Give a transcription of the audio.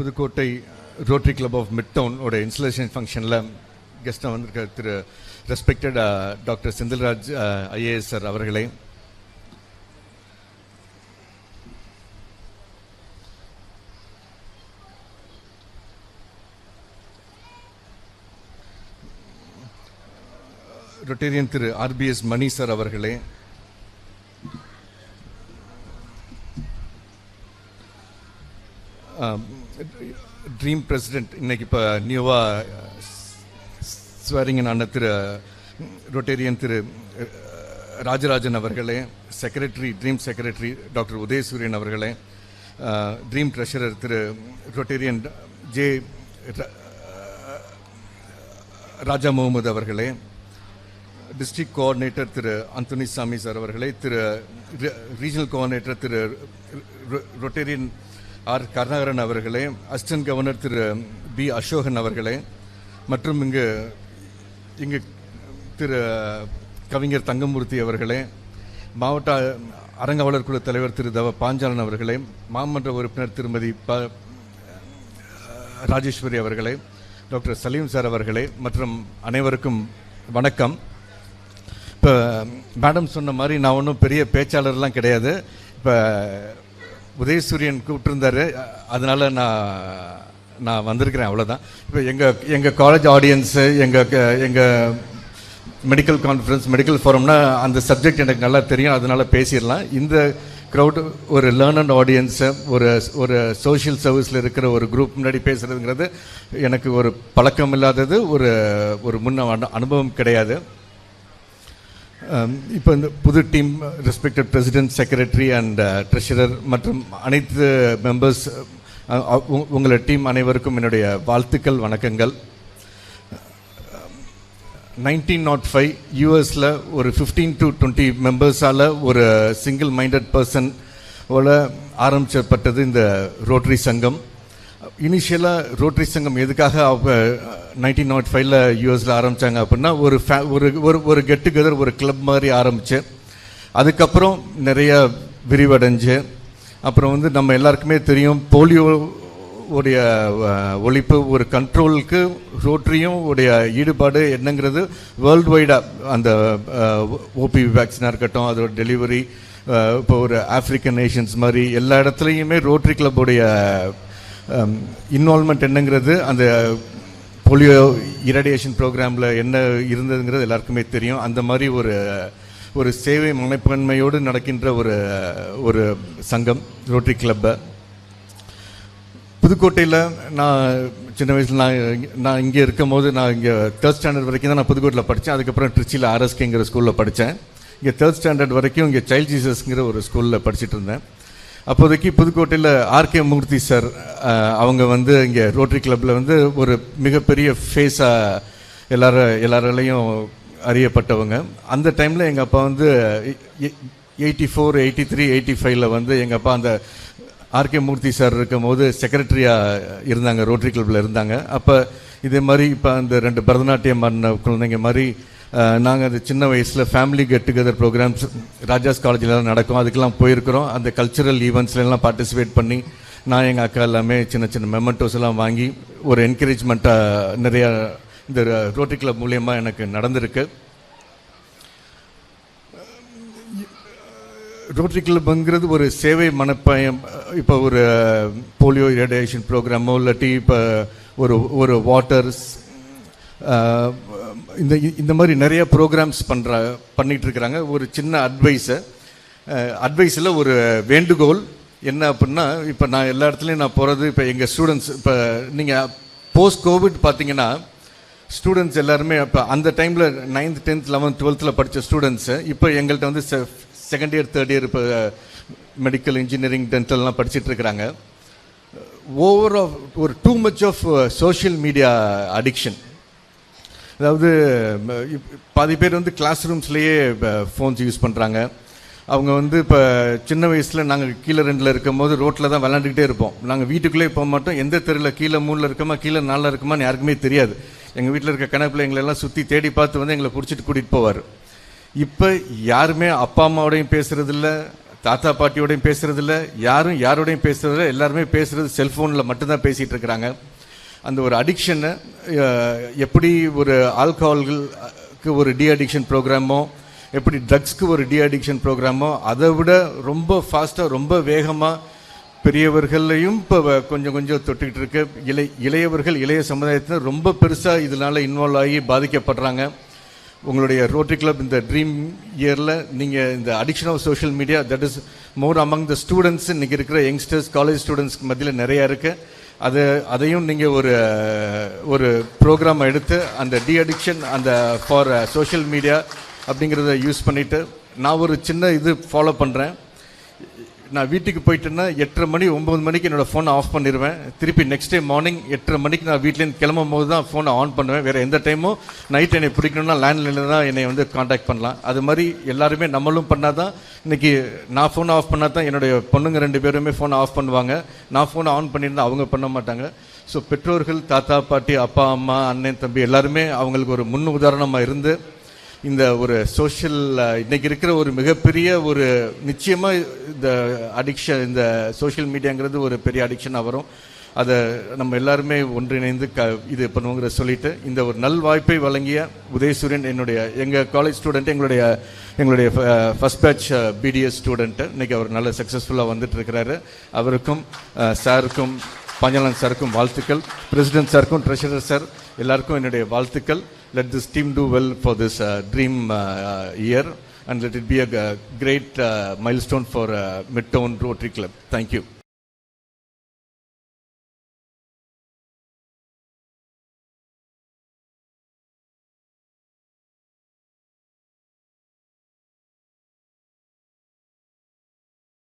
Pudukkottai rotary club of mid town ஓட installation ஃபங்க்ஷனில் கெஸ்ட்டாக வந்திருக்க Thiru respected doctor uh, Senthilraj uh, IAS sir அவர்களே. Rotarian Thiru RPS Mani sir அவர்களே. Um, dream president இன்னைக்கு இப்போ நியூவாக ஸ்வேரிங் ஆன திரு ரொட்டேரியன் திரு ராஜராஜன் அவர்களே secretary dream secretary doctor Udhayasuriyan அவர்களே dream treasurer Thiru rotarian J Raja Mohammed அவர்களே district coordinator Thiru Anthony Samy sir அவர்களே திரு ரீஜனல் கோஆர்டினேட்டர் திரு ரொ- ரொட்டேரியன் ஆர். கருணாகரன் அவர்களே assistant governor Thiru. P. Ashokan அவர்களே மற்றும் இங்கு இங்கு திரு. கவிஞர் தங்கமூர்த்தி அவர்களே மாவட்ட அரங்காவலர் குழு தலைவர் திரு. தவ. பாஞ்சாலன் அவர்களே மாமன்ற உறுப்பினர் திருமதி ப. ராஜேஸ்வரி அவர்களே டாக்டர் சலீம் சார் அவர்களே மற்றும் அனைவருக்கும் வணக்கம். இப்போ மேடம் சொன்ன மாதிரி நான் ஒன்றும் பெரிய பேச்சாளர்லாம் கிடையாது. இப்போ உதயசூரியன் கூப்பிட்டுருந்தாரு. அதனால் நான் நான் வந்திருக்கிறேன் அவ்வளோதான் இப்போ எங்கள் எங்கள் காலேஜ் ஆடியன்ஸு எங்கள் எங்கள் மெடிக்கல் கான்ஃபரன்ஸ் மெடிக்கல் ஃபோரம்னா அந்த சப்ஜெக்ட் எனக்கு நல்லா தெரியும். அதனால பேசிடலாம். இந்த க்ரௌடு ஒரு லேர்னட் ஆடியன்ஸை ஒரு ஒரு சோஷியல் சர்வீஸில் இருக்கிற ஒரு குரூப் முன்னாடி பேசுகிறதுங்கிறது எனக்கு ஒரு பழக்கம் இல்லாதது ஒரு ஒரு முன்ன அனுபவம் கிடையாது. Um, இப்போ இந்த புது team respected president secretary and treasurer மற்றும் அனைத்து மெம்பர்ஸ் உங்களை டீம் அனைவருக்கும் என்னுடைய வாழ்த்துக்கள் வணக்கங்கள். நைன்டீன் நாட் ஃபைவ் யூஎஸில் ஒரு ஃபிஃப்டீன் டு டுவெண்ட்டி மெம்பர்ஸால் ஒரு சிங்கிள் மைண்டட் பர்சன் ஓட ஆரம்பிச்சப்பட்டது இந்த ரோட்டரி சங்கம் இனிஷியலாக ரோட்டரி சங்கம் எதுக்காக அவங்க நைன்டீன் நாட் ஃபைவ்ல oh யூஎஸில் ஆரம்பித்தாங்க அப்படின்னா ஒரு ஃபே ஒரு ஒரு ஒரு கெட் டுகெதர் ஒரு கிளப் மாதிரி ஆரம்பிச்சு அதுக்கப்புறம் நிறைய விரிவடைஞ்சு அப்புறம் வந்து நம்ம எல்லாருக்குமே தெரியும் போலியோ உடைய ஒழிப்பு ஒரு கண்ட்ரோலுக்கு ரோட்ரியும் உடைய ஈடுபாடு என்னங்கிறது வேர்ல்டு வைடாக அந்த ஓபி வேக்சினாக இருக்கட்டும் அதோட டெலிவரி இப்போ ஒரு ஆஃப்ரிக்கன் நேஷன்ஸ் மாதிரி எல்லா இடத்துலையுமே ரோட்ரி கிளப்புடைய Um, இன்வால்மெண்ட் என்னங்கிறது அந்த போலியோ இரடியேஷன் ப்ரோக்ராமில் என்ன இருந்ததுங்கிறது எல்லாருக்குமே தெரியும். அந்த மாதிரி ஒரு ஒரு சேவை மனப்பான்மையோடு நடக்கின்ற ஒரு ஒரு சங்கம் ரோட்டரி கிளப்பை புதுக்கோட்டையில் நான் சின்ன வயசில் நான் நான் இங்கே இருக்கும் போது நான் இங்கே தேர்ட் ஸ்டாண்டர்ட் வரைக்கும் தான் நான் புதுக்கோட்டையில் படித்தேன் அதுக்கப்புறம் திருச்சியில் ஆர்எஸ்கேங்கிற ஸ்கூலில் படித்தேன் இங்கே தேர்ட் ஸ்டாண்டர்ட் வரைக்கும் இங்கே சைல்ட் ஜீசஸ்ங்கிற ஒரு ஸ்கூலில் படிச்சுட்டு இருந்தேன். அப்போதைக்கு புதுக்கோட்டையில் ஆர்கே மூர்த்தி சார் அவங்க வந்து இங்கே ரோட்டரி கிளப்பில் வந்து ஒரு மிகப்பெரிய ஃபேஸாக எல்லாரும் எல்லாராலையும் அறியப்பட்டவங்க. அந்த டைமில் எங்கள் அப்பா வந்து eighty four eighty three eighty ஃபைவ்ல வந்து எங்கள் அப்பா அந்த ஆர்கே மூர்த்தி சார் இருக்கும் போது செக்ரட்டரியாக இருந்தாங்க ரோட்டரி கிளப்பில் இருந்தாங்க. அப்போ இதே மாதிரி இப்போ அந்த ரெண்டு பரதநாட்டியம் ஆடின குழந்தைங்க மாதிரி நாங்கள் அந்த சின்ன வயசில் family get together programmes Raja's காலேஜில் நடக்கும். அதுக்கெல்லாம் போயிருக்கிறோம். அந்த கல்ச்சுரல் ஈவெண்ட்ஸ்லாம் பார்ட்டிசிபேட் பண்ணி நான் எங்கள் அக்கா எல்லாமே சின்ன சின்ன மெமெண்டோஸ் எல்லாம் வாங்கி ஒரு என்கரேஜ்மெண்ட்டாக நிறையா இந்த ரோட்டரி கிளப் மூலியமாக எனக்கு நடந்திருக்கு. ரோட்டரி கிளப்புங்கிறது ஒரு சேவை மனப்பாயம். இப்போ ஒரு போலியோ இரேடியேஷன் ப்ரோக்ராமோ இல்லாட்டி இப்போ ஒரு ஒரு வாட்டர்ஸ் இந்த இந்த மாதிரி நிறைய ப்ரோக்ராம்ஸ் பண்ணுற பண்ணிகிட்டு இருக்கிறாங்க ஒரு சின்ன அட்வைஸை அட்வைஸில் ஒரு வேண்டுகோள். என்ன அப்படின்னா இப்போ நான் எல்லா இடத்துலையும் நான் போகிறது இப்போ எங்கள் ஸ்டூடெண்ட்ஸ் இப்போ நீங்கள் போஸ்ட் கோவிட் பார்த்தீங்கன்னா ஸ்டூடெண்ட்ஸ் எல்லாருமே இப்போ அந்த டைமில் நைன்த் டென்த் லெவன்த் டுவெல்த்தில் படித்த ஸ்டூடெண்ட்ஸு இப்போ எங்கள்கிட்ட வந்து செகண்ட் இயர் தேர்ட் இயர் இப்போ மெடிக்கல் இன்ஜினியரிங் டென்டல்லாம் படிச்சுட்டு இருக்கிறாங்க ஓவர் ஆஃப் ஒரு too much of social media addiction அதாவது பாதி பேர் வந்து கிளாஸ் ரூம்ஸ்லேயே ஃபோன்ஸ் யூஸ் பண்ணுறாங்க அவங்க வந்து இப்போ சின்ன வயசில் நாங்கள் கீழே ரெண்டில் இருக்கும் போது ரோட்டில் தான் விளாண்டுக்கிட்டே இருப்போம். நாங்கள் வீட்டுக்குள்ளே போக மாட்டோம். எந்த தெருவில் கீழே மூணில் இருக்கோமா கீழே நாளில் இருக்குமான்னு யாருக்குமே தெரியாது. எங்கள் வீட்டில் இருக்க கணப்பில் எங்களெல்லாம் சுற்றி தேடி பார்த்து வந்து எங்களை பிடிச்சிட்டு கூட்டிகிட்டு போவார். இப்போ யாருமே அப்பா அம்மாவோடையும் பேசுகிறதில்ல தாத்தா பாட்டியோடையும் பேசுறதில்ல யாரும் யாரோடையும் பேசுறதில்ல எல்லாருமே பேசுகிறது செல்ஃபோனில் மட்டும்தான் பேசிகிட்டு இருக்கிறாங்க. அந்த ஒரு அடிக்ஷனை எப்படி ஒரு ஆல்கஹால்களுக்கு ஒரு டி அடிக்ஷன் ப்ரோக்ராமோ எப்படி ட்ரக்ஸ்க்கு ஒரு டி அடிக்ஷன் ப்ரோக்ராமோ அதை விட ரொம்ப ஃபாஸ்ட்டாக ரொம்ப வேகமாக பெரியவர்களையும் இப்போ கொஞ்சம் கொஞ்சம் தொட்டுக்கிட்டு இருக்கு. இளை இளையவர்கள் இளைய சமுதாயத்தினர் ரொம்ப பெருசாக இதனால் இன்வால்வ் ஆகி பாதிக்கப்படுறாங்க. உங்களுடைய ரோட்டரி கிளப் இந்த ட்ரீம் இயரில் நீங்கள் இந்த addiction of social media that is more among the students இன்றைக்கி இருக்கிற யங்ஸ்டர்ஸ் காலேஜ் ஸ்டூடெண்ட்ஸ்க்கு மத்தியில் நிறையா இருக்குது அது அதையும் நீங்கள் ஒரு ஒரு ப்ரோக்ராம் எடுத்து அந்த டி அடிக்ஷன் அந்த ஃபார் சோஷியல் மீடியா அப்படிங்கிறத யூஸ் பண்ணிவிட்டு நான் ஒரு சின்ன இது ஃபாலோ பண்ணுறேன் நான் வீட்டுக்கு போயிட்டேன்னா எட்டரை மணி ஒம்பது மணிக்கு என்னோட ஃபோனை ஆஃப் பண்ணிடுவேன் திருப்பி நெக்ஸ்ட் டே மார்னிங் எட்டரை மணிக்கு நான் வீட்லேருந்து கிளம்பும் போது தான் ஃபோனை ஆன் பண்ணுவேன். வேறு எந்த டைமும் நைட் என்னை பிடிக்கணும்னா லேண்ட்லைனில் தான் என்னை வந்து காண்டாக்ட் பண்ணலாம். அது மாதிரி எல்லாருமே நம்மளும் பண்ணால் தான் இன்றைக்கி நான் ஃபோனை ஆஃப் பண்ணால் தான் என்னுடைய பொண்ணுங்க ரெண்டு பேருமே ஃபோனை ஆஃப் பண்ணுவாங்க. நான் ஃபோனை ஆன் பண்ணியிருந்தா அவங்க பண்ண மாட்டாங்க. ஸோ பெற்றோர்கள் தாத்தா பாட்டி அப்பா அம்மா அண்ணன் தம்பி எல்லாருமே அவங்களுக்கு ஒரு முன் உதாரணமாக இருந்து இந்த ஒரு சோஷியல் இன்னைக்கு இருக்கிற ஒரு மிகப்பெரிய ஒரு நிச்சயமாக இந்த அடிக்ஷன் இந்த சோஷியல் மீடியாங்கிறது ஒரு பெரிய அடிக்ஷனாக வரும். அதை நம்ம எல்லாருமே ஒன்றிணைந்து க இது பண்ணுவோங்கிற சொல்லிட்டு இந்த ஒரு நல் வாய்ப்பை வழங்கிய உதயசூரியன் என்னுடைய எங்கள் காலேஜ் ஸ்டூடெண்ட் எங்களுடைய எங்களுடைய ஃபஸ்ட் பேட்ச் பிடிஎஸ் ஸ்டூடெண்ட்டு இன்றைக்கி அவர் நல்ல சக்ஸஸ்ஃபுல்லாக வந்துட்டு இருக்கிறாரு. அவருக்கும் சாருக்கும் பாஞ்சலன் சாருக்கும் வாழ்த்துக்கள். பிரசிடென்ட் சாருக்கும் ட்ரெஷரர் சார் எல்லாருக்கும் என்னுடைய வாழ்த்துக்கள். let this team do well for this uh, dream uh, uh year and let it be a, great uh, milestone for uh, Midtown Rotary Club. Thank you.